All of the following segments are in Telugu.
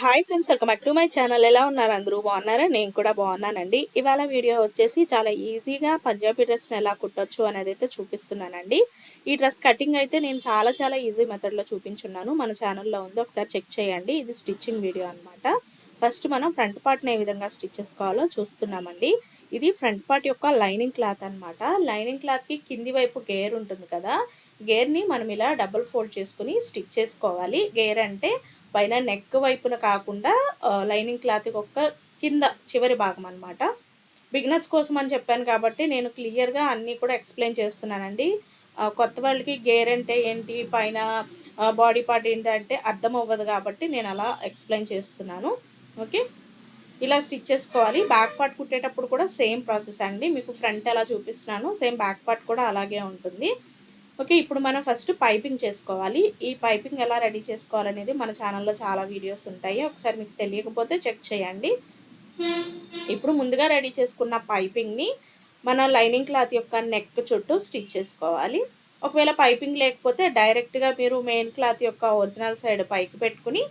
Hi friends welcome back to my channel. ఎలా ఉన్నారు అందరూ? బాగున్నారా? నేను కూడా బాగున్నానండి. ఇవాళ వీడియో వచ్చేసి చాలా ఈజీగా పంజాబీ డ్రెస్ని ఎలా కుట్టొచ్చు అనేది అయితే చూపిస్తున్నానండి. ఈ డ్రెస్ కటింగ్ అయితే నేను చాలా చాలా ఈజీ మెథడ్లో చూపించున్నాను. మన ఛానల్లో ఉంది. ఒకసారి చెక్ చేయండి. ఇది స్టిచ్చింగ్ వీడియో అనమాట ఫస్ట్ మనం ఫ్రంట్ పార్ట్ని ఏ విధంగా స్టిచ్ చేసుకోవాలో చూస్తున్నామండి. ఇది ఫ్రంట్ పార్ట్ యొక్క లైనింగ్ క్లాత్ అనమాట లైనింగ్ క్లాత్కి కింది వైపు గేర్ ఉంటుంది కదా. గేర్ని మనం ఇలా డబుల్ ఫోల్డ్ చేసుకుని స్టిచ్ చేసుకోవాలి. గేర్ అంటే పైన నెక్ వైపున కాకుండా లైనింగ్ క్లాత్ ఒక్క కింద చివరి భాగం అనమాట బిగినర్స్ కోసం అని చెప్పాను కాబట్టి నేను క్లియర్గా అన్నీ కూడా ఎక్స్ప్లెయిన్ చేస్తున్నానండి. కొత్త వాళ్ళకి గేర్ అంటే ఏంటి పైన బాడీ పార్ట్ ఏంటంటే అర్థం అవ్వదు కాబట్టి నేను అలా ఎక్స్ప్లెయిన్ చేస్తున్నాను. ఓకే ఇలా స్టిచ్ చేసుకోవాలి బ్యాక్ పార్ట్ కుట్టేటప్పుడు కూడా సేమ్ ప్రాసెస్ అండి. మీకు ఫ్రంట్ ఎలా చూపిస్తున్నాను సేమ్ బ్యాక్ పార్ట్ కూడా అలాగే ఉంటుంది. ఓకే ఇప్పుడు మనం ఫస్ట్ పైపింగ్ చేసుకోవాలి. ఈ పైపింగ్ ఎలా రెడీ చేసుకోవాలనేది మన ఛానల్లో చాలా వీడియోస్ ఉంటాయి. ఒకసారి మీకు తెలియకపోతే చెక్ చేయండి. ఇప్పుడు ముందుగా రెడీ చేసుకున్న పైపింగ్ని మన లైనింగ్ క్లాత్ యొక్క నెక్ చుట్టూ స్టిచ్ చేసుకోవాలి. ఒకవేళ పైపింగ్ లేకపోతే డైరెక్ట్గా మీరు మెయిన్ క్లాత్ యొక్క ఒరిజినల్ సైడ్ పైకి పెట్టుకుని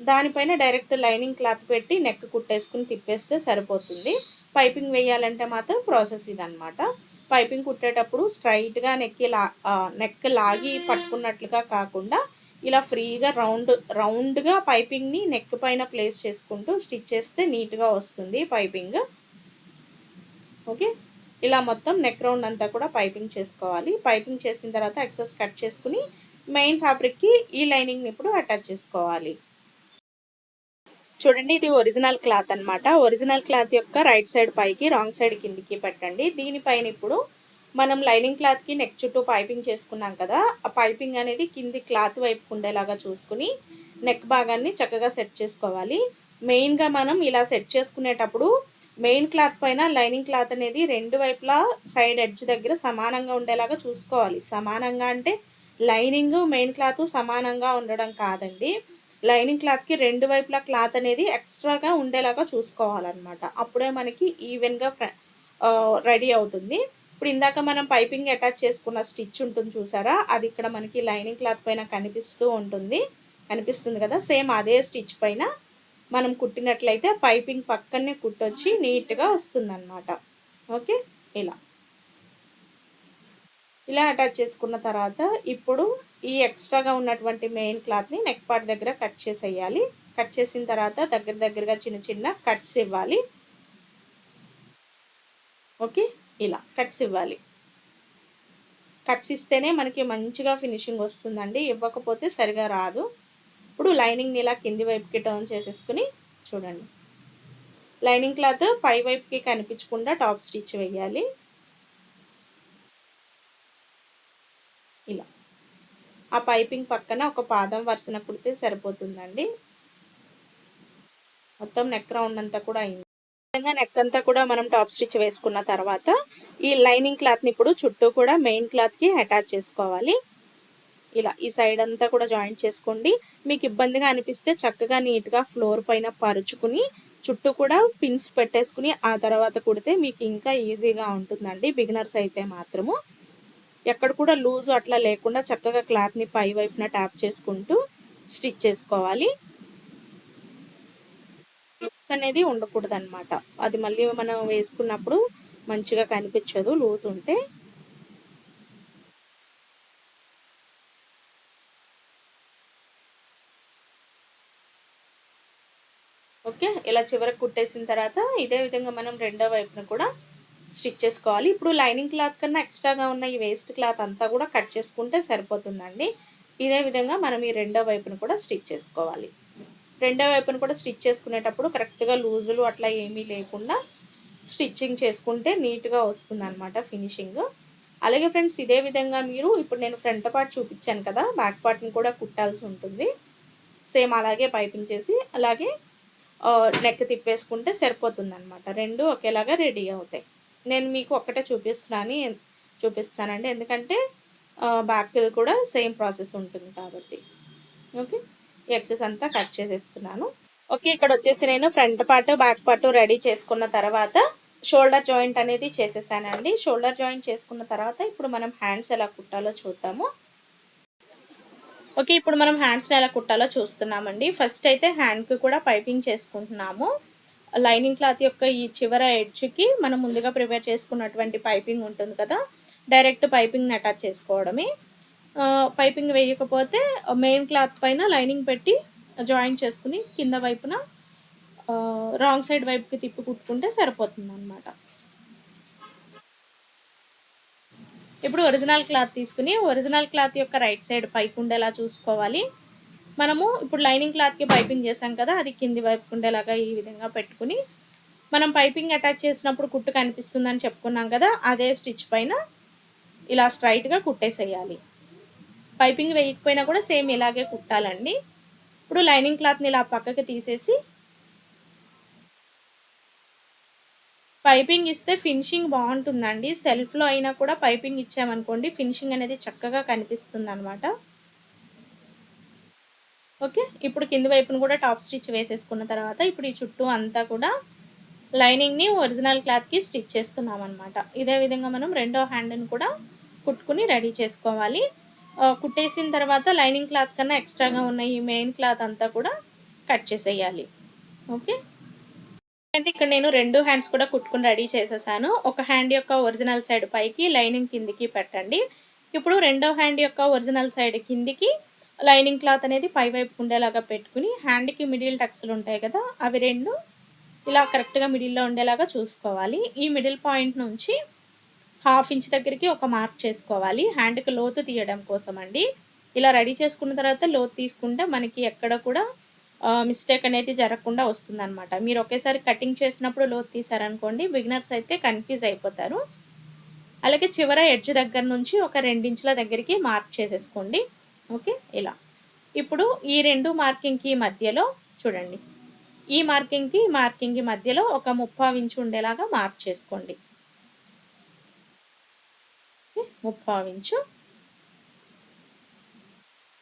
దానిపైన డైరెక్ట్ లైనింగ్ క్లాత్ పెట్టి నెక్ కుట్టేసుకుని తిప్పేస్తే సరిపోతుంది. పైపింగ్ వేయాలంటే మాత్రం ప్రాసెస్ ఇదనమాట పైపింగ్ కుట్టేటప్పుడు స్ట్రైట్గా నెక్కి లా నెక్ లాగి పట్టుకున్నట్లుగా కాకుండా ఇలా ఫ్రీగా రౌండ్ రౌండ్గా పైపింగ్ని నెక్ పైన ప్లేస్ చేసుకుంటూ స్టిచ్ చేస్తే నీట్గా వస్తుంది పైపింగ్. ఓకే? ఇలా మొత్తం నెక్ రౌండ్ అంతా కూడా పైపింగ్ చేసుకోవాలి. పైపింగ్ చేసిన తర్వాత ఎక్సెస్ కట్ చేసుకుని మెయిన్ ఫ్యాబ్రిక్కి ఈ లైనింగ్ని ఇప్పుడు అటాచ్ చేసుకోవాలి. చూడండి ఇది ఒరిజినల్ క్లాత్ అనమాట ఒరిజినల్ క్లాత్ యొక్క రైట్ సైడ్ పైకి రాంగ్ సైడ్ కిందికి పెట్టండి. దీనిపైన ఇప్పుడు మనం లైనింగ్ క్లాత్కి నెక్ చుట్టూ పైపింగ్ చేసుకున్నాం కదా ఆ పైపింగ్ అనేది కింది క్లాత్ వైపు ఉండేలాగా చూసుకుని నెక్ భాగాన్ని చక్కగా సెట్ చేసుకోవాలి. మెయిన్గా మనం ఇలా సెట్ చేసుకునేటప్పుడు మెయిన్ క్లాత్ పైన లైనింగ్ క్లాత్ అనేది రెండు వైపులా సైడ్ ఎడ్జ్ దగ్గర సమానంగా ఉండేలాగా చూసుకోవాలి. సమానంగా అంటే లైనింగ్ మెయిన్ క్లాత్ సమానంగా ఉండడం కాదండి. లైనింగ్ క్లాత్కి రెండు వైపులా క్లాత్ అనేది ఎక్స్ట్రాగా ఉండేలాగా చూసుకోవాలన్నమాట. అప్పుడే మనకి ఈవెన్గా రెడీ అవుతుంది. ఇప్పుడు ఇందాక మనం పైపింగ్ అటాచ్ చేసుకున్న స్టిచ్ ఉంటుంది చూసారా? అది ఇక్కడ మనకి లైనింగ్ క్లాత్ పైన కనిపిస్తూ ఉంటుంది. కనిపిస్తుంది కదా? సేమ్ అదే స్టిచ్ పైన మనం కుట్టినట్లయితే పైపింగ్ పక్కనే కుట్టొచ్చి నీట్గా వస్తుందన్నమాట. ఓకే? ఇలా. ఇలా అటాచ్ చేసుకున్న తర్వాత ఇప్పుడు ఈ ఎక్స్ట్రాగా ఉన్నటువంటి మెయిన్ క్లాత్ని నెక్ పార్ట్ దగ్గర కట్ చేసేయాలి. కట్ చేసిన తర్వాత దగ్గర దగ్గరగా చిన్న చిన్న కట్స్ ఇవ్వాలి. ఓకే? ఇలా కట్స్ ఇవ్వాలి. కట్స్ ఇస్తేనే మనకి మంచిగా ఫినిషింగ్ వస్తుందండి. ఇవ్వకపోతే సరిగా రాదు. ఇప్పుడు లైనింగ్ని ఇలా కింది వైపుకి టర్న్ చేసేసుకుని చూడండి. లైనింగ్ క్లాత్ పై వైపుకి కనిపించకుండా టాప్ స్టిచ్ వేయాలి ఇలా ఆ పైపింగ్ పక్కన ఒక పాదం వరుసన కుడితే సరిపోతుందండి. మొత్తం నెక్ రౌండ్ అంతా కూడా అయింది. విధంగా నెక్ అంతా కూడా మనం టాప్ స్టిచ్ వేసుకున్న తర్వాత ఈ లైనింగ్ క్లాత్ని ఇప్పుడు చుట్టూ కూడా మెయిన్ క్లాత్కి అటాచ్ చేసుకోవాలి. ఇలా ఈ సైడ్ అంతా కూడా జాయింట్ చేసుకోండి. మీకు ఇబ్బందిగా అనిపిస్తే చక్కగా నీట్గా ఫ్లోర్ పైన పరుచుకుని చుట్టూ కూడా పిన్స్ పెట్టేసుకుని ఆ తర్వాత కుడితే మీకు ఇంకా ఈజీగా ఉంటుందండి. బిగినర్స్ అయితే మాత్రము. ఎక్కడ కూడా లూజ్ అట్లా లేకుండా చక్కగా క్లాత్ని పై వైపున ట్యాప్ చేసుకుంటూ స్టిచ్ చేసుకోవాలి. అనేది ఉండకూడదు అనమాట అది మళ్ళీ మనం వేసుకున్నప్పుడు మంచిగా కనిపించదు లూజ్ ఉంటే. ఓకే ఇలా చివరికి కుట్టేసిన తర్వాత ఇదే విధంగా మనం రెండో వైపున కూడా స్టిచ్ చేసుకోవాలి. ఇప్పుడు లైనింగ్ క్లాత్ కన్నా ఎక్స్ట్రాగా ఉన్న ఈ వేస్ట్ క్లాత్ అంతా కూడా కట్ చేసుకుంటే సరిపోతుందండి. ఇదే విధంగా మనం ఈ రెండో వైపును కూడా స్టిచ్ చేసుకోవాలి. రెండో వైపును కూడా స్టిచ్ చేసుకునేటప్పుడు కరెక్ట్గా లూజులు అట్లా ఏమీ లేకుండా స్టిచ్చింగ్ చేసుకుంటే నీట్గా వస్తుందన్నమాట ఫినిషింగ్. అలాగే ఫ్రెండ్స్ ఇదే విధంగా మీరు ఇప్పుడు నేను ఫ్రంట్ పార్ట్ చూపించాను కదా బ్యాక్ పార్ట్ని కూడా కుట్టాల్సి ఉంటుంది. సేమ్ అలాగే పైపింగ్ చేసి అలాగే నెక్ తిప్పేసుకుంటే సరిపోతుంది అనమాట రెండు ఒకేలాగా రెడీ అవుతాయి. నేను మీకు ఒక్కటే చూపిస్తున్నాను చూపిస్తానండి. ఎందుకంటే బ్యాక్ కూడా సేమ్ ప్రాసెస్ ఉంటుంది కాబట్టి. ఓకే? ఎక్సెస్ అంతా కట్ చేసేస్తున్నాను. ఓకే ఇక్కడ వచ్చేసి నేను front part back part ready చేసుకున్న తర్వాత షోల్డర్ జాయింట్ అనేది చేసేసానండి. షోల్డర్ జాయింట్ చేసుకున్న తర్వాత ఇప్పుడు మనం హ్యాండ్స్ ఎలా కుట్టాలో చూద్దాము. ఓకే ఇప్పుడు మనం హ్యాండ్స్ని ఎలా కుట్టాలో చూస్తున్నామండి. ఫస్ట్ అయితే హ్యాండ్కి కూడా పైపింగ్ చేసుకుంటున్నాము. లైనింగ్ క్లాత్ యొక్క ఈ చివర ఎడ్జ్కి మనం ముందుగా ప్రిపేర్ చేసుకున్నటువంటి పైపింగ్ ఉంటుంది కదా డైరెక్ట్ పైపింగ్ని అటాచ్ చేసుకోవడమే. పైపింగ్ వేయకపోతే మెయిన్ క్లాత్ పైన లైనింగ్ పెట్టి జాయిన్ చేసుకుని కింద వైపున రాంగ్ సైడ్ వైపుకి తిప్పి కుట్టుకుంటే సరిపోతుంది అనమాట ఇప్పుడు ఒరిజినల్ క్లాత్ తీసుకుని ఒరిజినల్ క్లాత్ యొక్క రైట్ సైడ్ పైకి ఉండేలా చూసుకోవాలి. మనము ఇప్పుడు లైనింగ్ క్లాత్కి పైపింగ్ చేసాం కదా అది కింది వైపు ఉండేలాగా ఈ విధంగా పెట్టుకుని మనం పైపింగ్ అటాచ్ చేసినప్పుడు కుట్టు కనిపిస్తుందని చెప్పుకున్నాం కదా అదే స్టిచ్ పైన ఇలా స్ట్రైట్గా కుట్టేసేయాలి. పైపింగ్ వేయకపోయినా కూడా సేమ్ ఇలాగే కుట్టాలండి. ఇప్పుడు లైనింగ్ క్లాత్ని ఇలా పక్కకి తీసేసి పైపింగ్ ఇస్తే ఫినిషింగ్ బాగుంటుందండి. సెల్ఫ్లో అయినా కూడా పైపింగ్ ఇచ్చామనుకోండి ఫినిషింగ్ అనేది చక్కగా కనిపిస్తుంది అనమాట ఓకే? ఇప్పుడు కింది వైపును కూడా టాప్ స్టిచ్ వేసేసుకున్న తర్వాత ఇప్పుడు ఈ చుట్టూ అంతా కూడా లైనింగ్ని ఒరిజినల్ క్లాత్కి స్టిచ్ చేస్తున్నాం అనమాట ఇదే విధంగా మనం రెండో హ్యాండ్ని కూడా కుట్టుకుని రెడీ చేసుకోవాలి. కుట్టేసిన తర్వాత లైనింగ్ క్లాత్ కన్నా ఎక్స్ట్రాగా ఉన్న ఈ మెయిన్ క్లాత్ అంతా కూడా కట్ చేసేయాలి. ఓకే? అంటే ఇక్కడ నేను రెండు హ్యాండ్స్ కూడా కుట్టుకుని రెడీ చేసేసాను. ఒక హ్యాండ్ యొక్క ఒరిజినల్ సైడ్ పైకి లైనింగ్ కిందికి పెట్టండి. ఇప్పుడు రెండో హ్యాండ్ యొక్క ఒరిజినల్ సైడ్ కిందికి లైనింగ్ క్లాత్ అనేది పైవైపు ఉండేలాగా పెట్టుకుని హ్యాండ్కి మిడిల్ టక్స్లు ఉంటాయి కదా అవి రెండు ఇలా కరెక్ట్గా మిడిల్లో ఉండేలాగా చూసుకోవాలి. ఈ మిడిల్ పాయింట్ నుంచి హాఫ్ ఇంచ్ దగ్గరికి ఒక మార్క్ చేసుకోవాలి. హ్యాండ్కి లోతు తీయడం కోసం అండి ఇలా రెడీ చేసుకున్న తర్వాత లోతు తీసుకుంటే మనకి ఎక్కడ కూడా మిస్టేక్ అనేది జరగకుండా వస్తుందన్నమాట. మీరు ఒకేసారి కటింగ్ చేసినప్పుడు లోతు తీసారనుకోండి బిగినర్స్ అయితే కన్ఫ్యూజ్ అయిపోతారు. అలాగే చివర ఎడ్జ్ దగ్గర నుంచి ఒక రెండించుల దగ్గరికి మార్క్ చేసేసుకోండి. ఓకే ఇలా. ఇప్పుడు ఈ రెండు మార్కింగ్కి మధ్యలో చూడండి. ఈ మార్కింగ్కి మార్కింగ్కి మధ్యలో ఒక ముప్పా ఇంచు ఉండేలాగా మార్క్ చేసుకోండి. ముప్పా ఇంచు.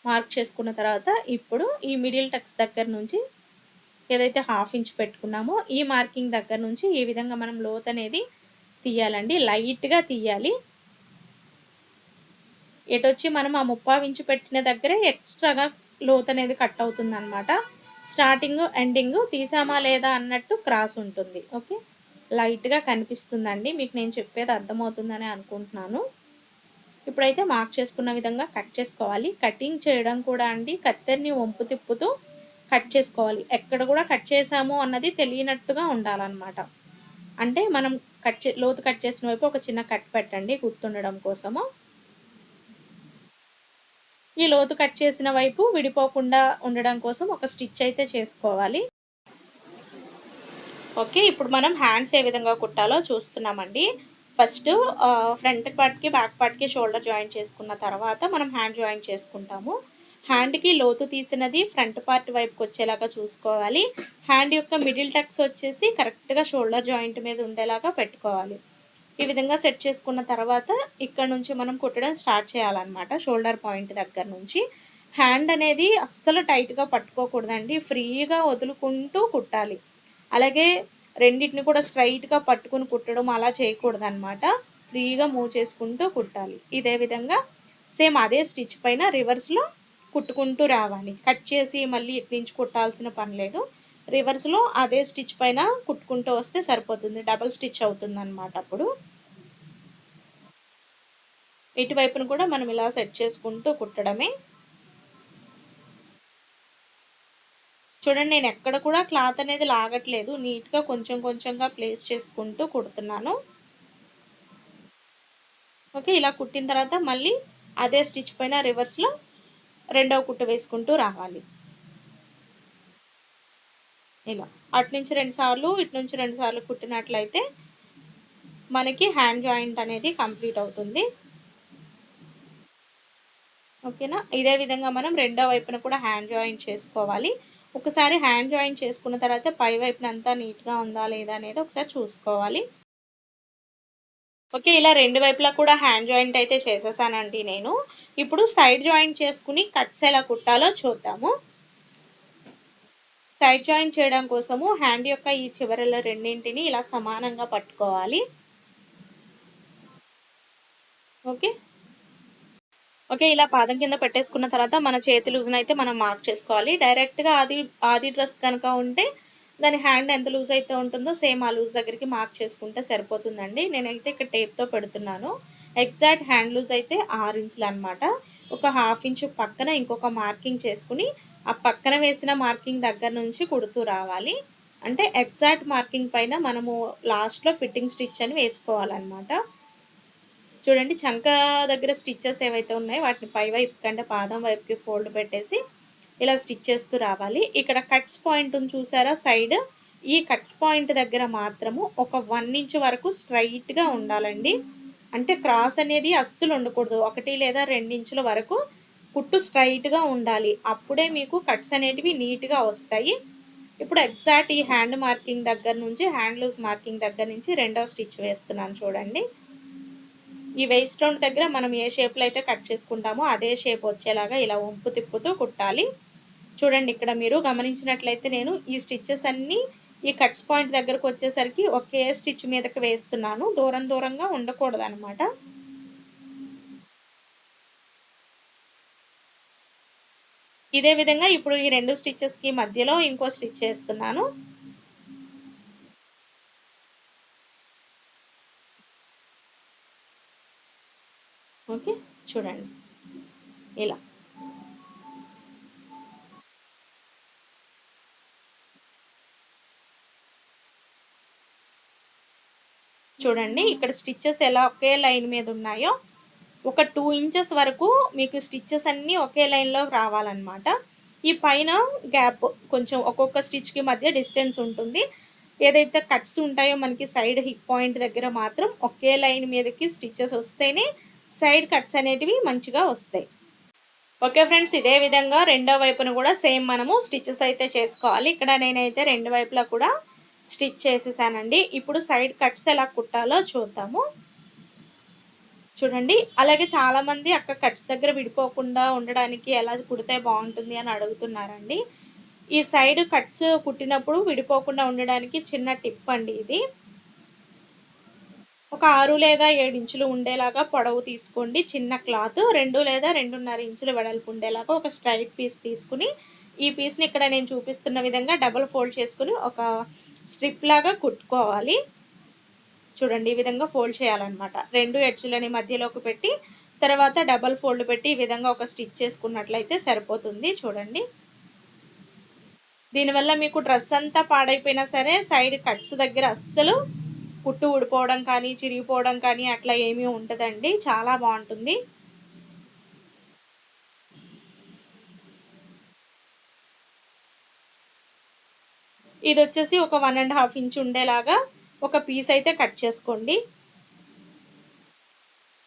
మార్క్ చేసుకున్న తర్వాత ఇప్పుడు ఈ మిడిల్ టక్స్ దగ్గర నుంచి ఏదైతే హాఫ్ ఇంచ్ పెట్టుకున్నామో ఈ మార్కింగ్ దగ్గర నుంచి ఈ విధంగా మనం లోత్ అనేది తీయాలండి. లైట్గా తీయాలి. ఎటొచ్చి మనం ఆ ముప్పావు ఇంచు పెట్టిన దగ్గరే ఎక్స్ట్రాగా లోత్ అనేది కట్ అవుతుంది అనమాట స్టార్టింగ్ ఎండింగ్ తీసామా లేదా అన్నట్టు క్రాస్ ఉంటుంది. ఓకే? లైట్గా కనిపిస్తుందండి. మీకు నేను చెప్పేది అర్థమవుతుందని అనుకుంటున్నాను. ఇప్పుడైతే మార్క్ చేసుకున్న విధంగా కట్ చేసుకోవాలి. కటింగ్ చేయడం కూడా అండి. కత్తెర్ని వంపు తిప్పుతూ కట్ చేసుకోవాలి. ఎక్కడ కూడా కట్ చేసాము అన్నది తెలియనట్టుగా ఉండాలన్నమాట. అంటే మనం కట్ చే లోతు కట్ చేసిన వైపు ఒక చిన్న కట్ పెట్టండి గుర్తుండడం కోసము. ఈ లోతు కట్ చేసిన వైపు విడిపోకుండా ఉండడం కోసం ఒక స్టిచ్ అయితే చేసుకోవాలి. ఓకే ఇప్పుడు మనం హ్యాండ్స్ ఏ విధంగా కుట్టాలో చూస్తున్నామండి. ఫస్ట్ ఫ్రంట్ పార్ట్కి బ్యాక్ పార్ట్కి షోల్డర్ జాయిన్ చేసుకున్న తర్వాత మనం హ్యాండ్ జాయిన్ చేసుకుంటాము. హ్యాండ్కి లోతు తీసినది ఫ్రంట్ పార్ట్ వైపుకి వచ్చేలాగా చూసుకోవాలి. హ్యాండ్ యొక్క మిడిల్ టక్స్ వచ్చేసి కరెక్ట్గా షోల్డర్ జాయింట్ మీద ఉండేలాగా పెట్టుకోవాలి. ఈ విధంగా సెట్ చేసుకున్న తర్వాత ఇక్కడ నుంచి మనం కుట్టడం స్టార్ట్ చేయాలన్నమాట షోల్డర్ పాయింట్ దగ్గర నుంచి. హ్యాండ్ అనేది అస్సలు టైట్గా పట్టుకోకూడదండి ఫ్రీగా వదులుకుంటూ కుట్టాలి. అలాగే రెండింటిని కూడా స్ట్రైట్గా పట్టుకుని కుట్టడం అలా చేయకూడదు అనమాట ఫ్రీగా మూవ్ చేసుకుంటూ కుట్టాలి. ఇదే విధంగా సేమ్ అదే స్టిచ్ పైన రివర్స్లో కుట్టుకుంటూ రావాలి. కట్ చేసి మళ్ళీ ఇటు నుంచి కుట్టాల్సిన పని లేదు. రివర్స్లో అదే స్టిచ్ పైన కుట్టుకుంటూ వస్తే సరిపోతుంది. డబల్ స్టిచ్ అవుతుంది అనమాట అప్పుడు. ఇటువైపును కూడా మనం ఇలా సెట్ చేసుకుంటూ కుట్టడమే. చూడండి నేను ఎక్కడ కూడా క్లాత్ అనేది లాగట్లేదు. నీట్గా కొంచెం కొంచెంగా ప్లేస్ చేసుకుంటూ కుడుతున్నాను. ఓకే ఇలా కుట్టిన తర్వాత మళ్ళీ అదే స్టిచ్ పైన రివర్స్లో రెండవ కుట్టు వేసుకుంటూ రావాలి. ఇలా. అటు నుంచి రెండు సార్లు ఇటు నుంచి రెండు సార్లు కుట్టినట్లయితే మనకి హ్యాండ్ జాయింట్ అనేది కంప్లీట్ అవుతుంది. ఓకేనా? ఇదే విధంగా మనం రెండో వైపున కూడా హ్యాండ్ జాయింట్ చేసుకోవాలి. ఒకసారి హ్యాండ్ జాయిన్ చేసుకున్న తర్వాత పై వైపున అంతా నీట్గా ఉందా లేదా అనేది ఒకసారి చూసుకోవాలి. ఓకే ఇలా రెండు వైపులా కూడా హ్యాండ్ జాయింట్ అయితే చేసేసానండి నేను. ఇప్పుడు సైడ్ జాయింట్ చేసుకుని కట్స్ ఎలా కుట్టాలో చూద్దాము. సైడ్ జాయిన్ చేయడం కోసము హ్యాండ్ యొక్క ఈ చివరల రెండింటిని ఇలా సమానంగా పట్టుకోవాలి. ఓకే ఓకే ఇలా పాదం కింద పెట్టేసుకున్న తర్వాత మన చేతి లూజ్ని అయితే మనం మార్క్ చేసుకోవాలి. డైరెక్ట్గా ఆది ఆది డ్రెస్ కనుక ఉంటే దాని హ్యాండ్ ఎంత లూజ్ అయితే ఉంటుందో సేమ్ ఆ లూజ్ దగ్గరికి మార్క్ చేసుకుంటే సరిపోతుందండి. నేనైతే ఇక్కడ టేప్తో పెడుతున్నాను. ఎగ్జాక్ట్ హ్యాండ్ లూజ్ అయితే ఆరు ఇంచులు అనమాట ఒక హాఫ్ ఇంచు పక్కన ఇంకొక మార్కింగ్ చేసుకుని ఆ పక్కన వేసిన మార్కింగ్ దగ్గర నుంచి కుడుతూ రావాలి. అంటే ఎగ్జాక్ట్ మార్కింగ్ పైన మనము లాస్ట్లో ఫిట్టింగ్ స్టిచ్ అని వేసుకోవాలన్నమాట. చూడండి చంక దగ్గర స్టిచ్చెస్ ఏవైతే ఉన్నాయో వాటిని పై వైపు కంటే పాదం వైపుకి ఫోల్డ్ పెట్టేసి ఇలా స్టిచ్ చేస్తూ రావాలి. ఇక్కడ కట్స్ పాయింట్ చూసారా? సైడ్ ఈ కట్స్ పాయింట్ దగ్గర మాత్రము ఒక వన్ ఇంచ్ వరకు స్ట్రైట్గా ఉండాలండి. అంటే క్రాస్ అనేది అస్సలు ఉండకూడదు. ఒకటి లేదా రెండించుల వరకు కుట్టు స్ట్రైట్గా ఉండాలి. అప్పుడే మీకు కట్స్ అనేటివి నీట్గా వస్తాయి. ఇప్పుడు ఎగ్జాక్ట్ ఈ హ్యాండ్ మార్కింగ్ దగ్గర నుంచి హ్యాండ్ లూజ్ మార్కింగ్ దగ్గర నుంచి రెండవ స్టిచ్ వేస్తున్నాను చూడండి. ఈ వేస్ట్ రౌండ్ దగ్గర మనం ఏ షేప్లో అయితే కట్ చేసుకుంటామో అదే షేప్ వచ్చేలాగా ఇలా ఉంపు తిప్పుతూ కుట్టాలి. చూడండి ఇక్కడ మీరు గమనించినట్లయితే నేను ఈ స్టిచ్చెస్ అన్నీ ఈ కట్స్ పాయింట్ దగ్గరకు వచ్చేసరికి ఒకే స్టిచ్ మీదకి వేస్తున్నాను. దూరం దూరంగా ఉండకూడదు ఇదే విధంగా ఇప్పుడు ఈ రెండు స్టిచ్చెస్కి మధ్యలో ఇంకో స్టిచ్ చేస్తున్నాను. ఓకే చూడండి. ఇలా. చూడండి ఇక్కడ స్టిచ్చెస్ ఎలా ఒకే లైన్ మీద ఉన్నాయో ఒక టూ ఇంచెస్ వరకు మీకు స్టిచ్చెస్ అన్నీ ఒకే లైన్లో రావాలన్నమాట. ఈ పైన గ్యాప్ కొంచెం ఒక్కొక్క స్టిచ్కి మధ్య డిస్టెన్స్ ఉంటుంది. ఏదైతే కట్స్ ఉంటాయో మనకి సైడ్ హిప్ పాయింట్ దగ్గర మాత్రం ఒకే లైన్ మీదకి స్టిచ్చెస్ వస్తేనే సైడ్ కట్స్ అనేటివి మంచిగా వస్తాయి. ఓకే ఫ్రెండ్స్ ఇదే విధంగా రెండో వైపున కూడా సేమ్ మనము స్టిచ్చెస్ అయితే చేసుకోవాలి. ఇక్కడ నేనైతే రెండు వైపులా కూడా స్టిచ్ చేసేసానండి. ఇప్పుడు సైడ్ కట్స్ ఎలా కుట్టాలో చూద్దాము. చూడండి. అలాగే చాలామంది అక్క కట్స్ దగ్గర విడిపోకుండా ఉండడానికి ఎలా కుడితే బాగుంటుంది అని అడుగుతున్నారండి. ఈ సైడ్ కట్స్ కుట్టినప్పుడు విడిపోకుండా ఉండడానికి చిన్న టిప్ అండి ఇది. ఒక ఆరు లేదా ఏడు ఇంచులు ఉండేలాగా పొడవు తీసుకోండి. చిన్న క్లాత్ రెండు లేదా రెండున్నర ఇంచులు వెడల్పు ఉండేలాగా ఒక స్ట్రైట్ పీస్ తీసుకుని ఈ పీస్ని ఇక్కడ నేను చూపిస్తున్న విధంగా డబల్ ఫోల్డ్ చేసుకుని ఒక స్ట్రిప్ లాగా కుట్టుకోవాలి. చూడండి ఈ విధంగా ఫోల్డ్ చేయాలన్నమాట. రెండు ఎడ్జ్లని మధ్యలోకి పెట్టి తర్వాత డబల్ ఫోల్డ్ పెట్టి ఈ విధంగా ఒక స్టిచ్ చేసుకున్నట్లయితే సరిపోతుంది. చూడండి. దీనివల్ల మీకు డ్రెస్ అంతా పాడైపోయినా సరే సైడ్ కట్స్ దగ్గర అస్సలు కుట్టు ఊడిపోవడం కానీ చిరిగిపోవడం కానీ అట్లా ఏమీ ఉంటుందండి చాలా బాగుంటుంది. ఇది వచ్చేసి ఒక వన్ అండ్ హాఫ్ ఇంచ్ ఉండేలాగా ఒక పీస్ అయితే కట్ చేసుకోండి.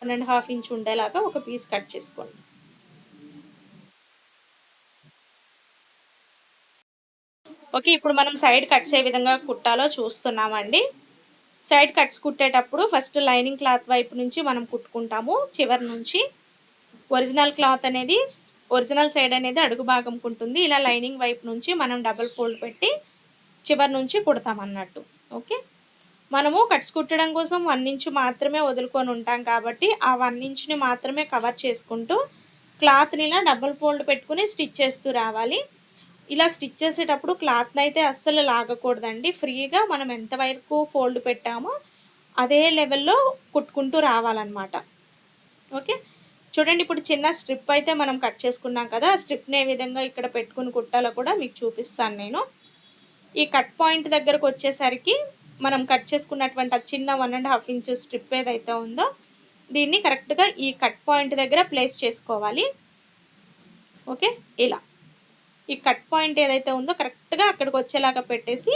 వన్ అండ్ హాఫ్ ఇంచ్ ఉండేలాగా ఒక పీస్ కట్ చేసుకోండి. ఓకే ఇప్పుడు మనం సైడ్ కట్స్ ఏ విధంగా కుట్టాలో చూస్తున్నామండి. సైడ్ కట్స్ కుట్టేటప్పుడు ఫస్ట్ లైనింగ్ క్లాత్ వైపు నుంచి మనం కుట్టుకుంటాము. చివరి నుంచి ఒరిజినల్ క్లాత్ అనేది ఒరిజినల్ సైడ్ అనేది అడుగు భాగం ఉంటుంది ఇలా లైనింగ్ వైపు నుంచి మనం డబుల్ ఫోల్డ్ పెట్టి చివరి నుంచి కుడతాం అన్నట్టు ఓకే మనము కట్స్ కుట్టడం కోసం వన్ ఇంచ్ మాత్రమే వదులుకొని ఉంటాం కాబట్టి ఆ వన్ ఇంచ్ని మాత్రమే కవర్ చేసుకుంటూ క్లాత్ని ఇలా డబుల్ ఫోల్డ్ పెట్టుకుని స్టిచ్ చేస్తూ రావాలి. ఇలా స్టిచ్ చేసేటప్పుడు క్లాత్ని అయితే అస్సలు లాగకూడదండి. ఫ్రీగా మనం ఎంతవరకు ఫోల్డ్ పెట్టామో అదే లెవెల్లో కుట్టుకుంటూ రావాలన్నమాట. ఓకే? చూడండి ఇప్పుడు చిన్న స్ట్రిప్ అయితే మనం కట్ చేసుకున్నాం కదా ఆ స్ట్రిప్ని ఏ విధంగా ఇక్కడ పెట్టుకుని కుట్టాలో కూడా మీకు చూపిస్తాను నేను. ఈ కట్ పాయింట్ దగ్గరకు వచ్చేసరికి మనం కట్ చేసుకున్నటువంటి ఆ చిన్న one and half inch strip ఏదైతే ఉందో దీన్ని కరెక్ట్గా ఈ కట్ పాయింట్ దగ్గర ప్లేస్ చేసుకోవాలి. ఓకే ఇలా. ఈ కట్ పాయింట్ ఏదైతే ఉందో కరెక్ట్గా అక్కడికి వచ్చేలాగా పెట్టేసి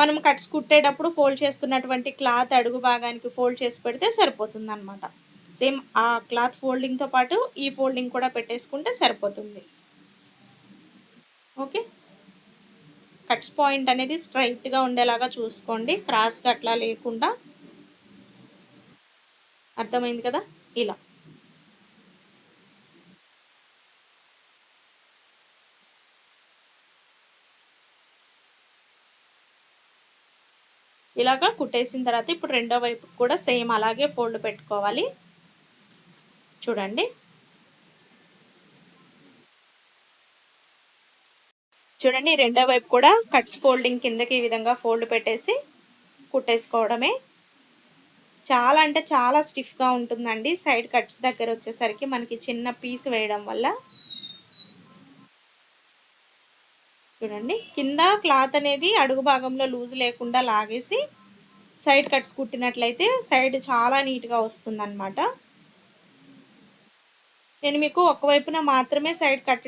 మనం కట్స్ కుట్టేటప్పుడు ఫోల్డ్ చేస్తున్నటువంటి క్లాత్ అడుగు భాగానికి ఫోల్డ్ చేసి పెడితే సరిపోతుంది అనమాట సేమ్ ఆ క్లాత్ ఫోల్డింగ్తో పాటు ఈ ఫోల్డింగ్ కూడా పెట్టేసుకుంటే సరిపోతుంది. ఓకే కట్స్ పాయింట్ అనేది స్ట్రైట్గా ఉండేలాగా చూసుకోండి. క్రాస్గా అట్లా లేకుండా అర్థమైంది కదా? ఇలా. ఇలాగా కుట్టేసిన తర్వాత ఇప్పుడు రెండో వైపు కూడా సేమ్ అలాగే ఫోల్డ్ పెట్టుకోవాలి. చూడండి. చూడండి రెండో వైపు కూడా కట్స్ ఫోల్డింగ్ కిందకి ఈ విధంగా ఫోల్డ్ పెట్టేసి కుట్టేసుకోవడమే. చాలా అంటే చాలా స్టిఫ్గా ఉంటుందండి. సైడ్ కట్స్ దగ్గర వచ్చేసరికి మనకి చిన్న పీస్ వేయడం వల్ల. చూడండి కింద క్లాత్ అనేది అడుగు భాగంలో లూజ్ లేకుండా లాగేసి సైడ్ కట్స్ కుట్టినట్లయితే సైడ్ చాలా నీట్గా వస్తుందన్నమాట. నేను మీకు ఒకవైపున మాత్రమే సైడ్ కట్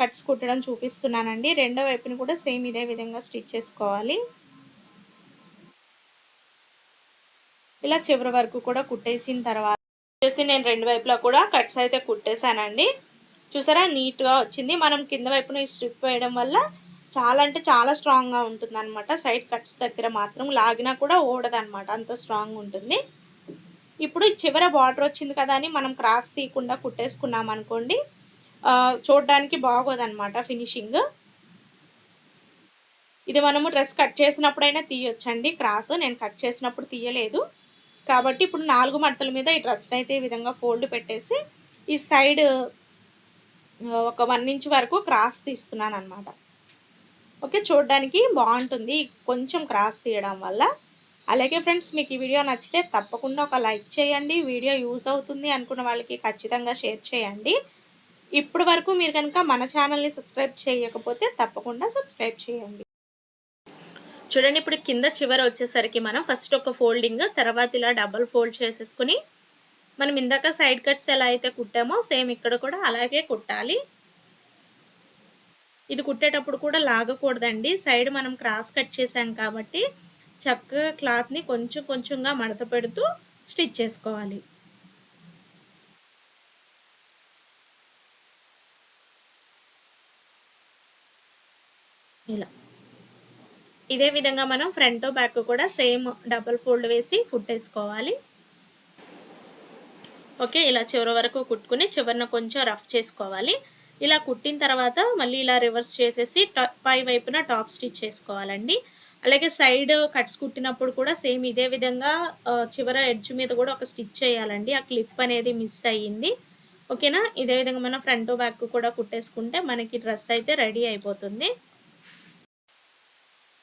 కట్స్ కుట్టడం చూపిస్తున్నానండి. రెండో వైపున కూడా సేమ్ ఇదే విధంగా స్టిచ్ చేసుకోవాలి. ఇలా చివరి వరకు కూడా కుట్టేసిన తర్వాత వచ్చేసి నేను రెండు వైపులా కూడా కట్స్ అయితే కుట్టేశానండి. చూసారా నీట్గా వచ్చింది. మనం కింద వైపున ఈ స్ట్రిప్ వేయడం వల్ల చాలా అంటే చాలా స్ట్రాంగ్గా ఉంటుంది అనమాట సైడ్ కట్స్ దగ్గర మాత్రం లాగినా కూడా ఓడదనమాట అంత స్ట్రాంగ్ ఉంటుంది. ఇప్పుడు చివర బార్డర్ వచ్చింది కదా అని మనం క్రాస్ తీయకుండా కుట్టేసుకున్నాం అనుకోండి చూడడానికి బాగోదన్నమాట ఫినిషింగ్ ఇది మనము డ్రెస్ కట్ చేసినప్పుడైనా తీయొచ్చండి. క్రాస్ నేను కట్ చేసినప్పుడు తీయలేదు. కాబట్టి ఇప్పుడు నాలుగు మడతల మీద ఈ డ్రెస్ని అయితే ఈ విధంగా ఫోల్డ్ పెట్టేసి ఈ సైడ్ ఒక వన్ ఇంచ్ వరకు క్రాస్ తీస్తున్నాను అనమాట ఓకే చూడడానికి బాగుంటుంది. కొంచెం క్రాస్ తీయడం వల్ల అలాగే ఫ్రెండ్స్ మీకు ఈ వీడియో నచ్చితే తప్పకుండా ఒక లైక్ చేయండి. వీడియో యూజ్ అవుతుంది అనుకున్న వాళ్ళకి ఖచ్చితంగా షేర్ చేయండి. ఇప్పటి వరకు మీరు కనుక మన ఛానల్ని సబ్స్క్రైబ్ చేయకపోతే తప్పకుండా సబ్స్క్రైబ్ చేయండి. చూడండి ఇప్పుడు కింద చివర వచ్చేసరికి మనం ఫస్ట్ ఒక ఫోల్డింగ్ తర్వాత ఇలా డబల్ ఫోల్డ్ చేసేసుకుని మనం ఇందాక సైడ్ కట్స్ ఎలా అయితే కుట్టామో సేమ్ ఇక్కడ కూడా అలాగే కుట్టాలి. ఇది కుట్టేటప్పుడు కూడా లాగకూడదండి. సైడ్ మనం క్రాస్ కట్ చేసాం కాబట్టి చక్కగా క్లాత్ని కొంచెం కొంచెంగా మడత పెడుతూ స్టిచ్ చేసుకోవాలి. ఇలా. ఇదే విధంగా మనం ఫ్రంట్ బ్యాక్ కూడా సేమ్ డబల్ ఫోల్డ్ వేసి కుట్టేసుకోవాలి. ఓకే ఇలా చివరి వరకు కుట్టుకుని చివరిన కొంచెం రఫ్ చేసుకోవాలి. ఇలా కుట్టిన తర్వాత మళ్ళీ ఇలా రివర్స్ చేసేసి పై వైపున టాప్ స్టిచ్ చేసుకోవాలండి. అలాగే సైడ్ కట్స్ కుట్టినప్పుడు కూడా సేమ్ ఇదే విధంగా చివర ఎడ్జ్ మీద కూడా ఒక స్టిచ్ చేయాలండి. ఆ క్లిప్ అనేది మిస్ అయ్యింది. ఓకేనా? ఇదే విధంగా మనం ఫ్రంట్ బ్యాక్ కూడా కుట్టేసుకుంటే మనకి డ్రెస్ అయితే రెడీ అయిపోతుంది.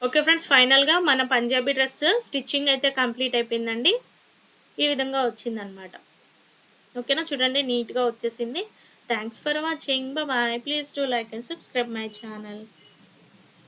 ఓకే ఫ్రెండ్స్ ఫైనల్గా మన పంజాబీ డ్రెస్ స్టిచ్చింగ్ అయితే కంప్లీట్ అయిపోయిందండి. ఈ విధంగా వచ్చిందనమాట ఓకేనా? చూడండి నీట్గా వచ్చేసింది. Thanks for watching bye please do like and subscribe my channel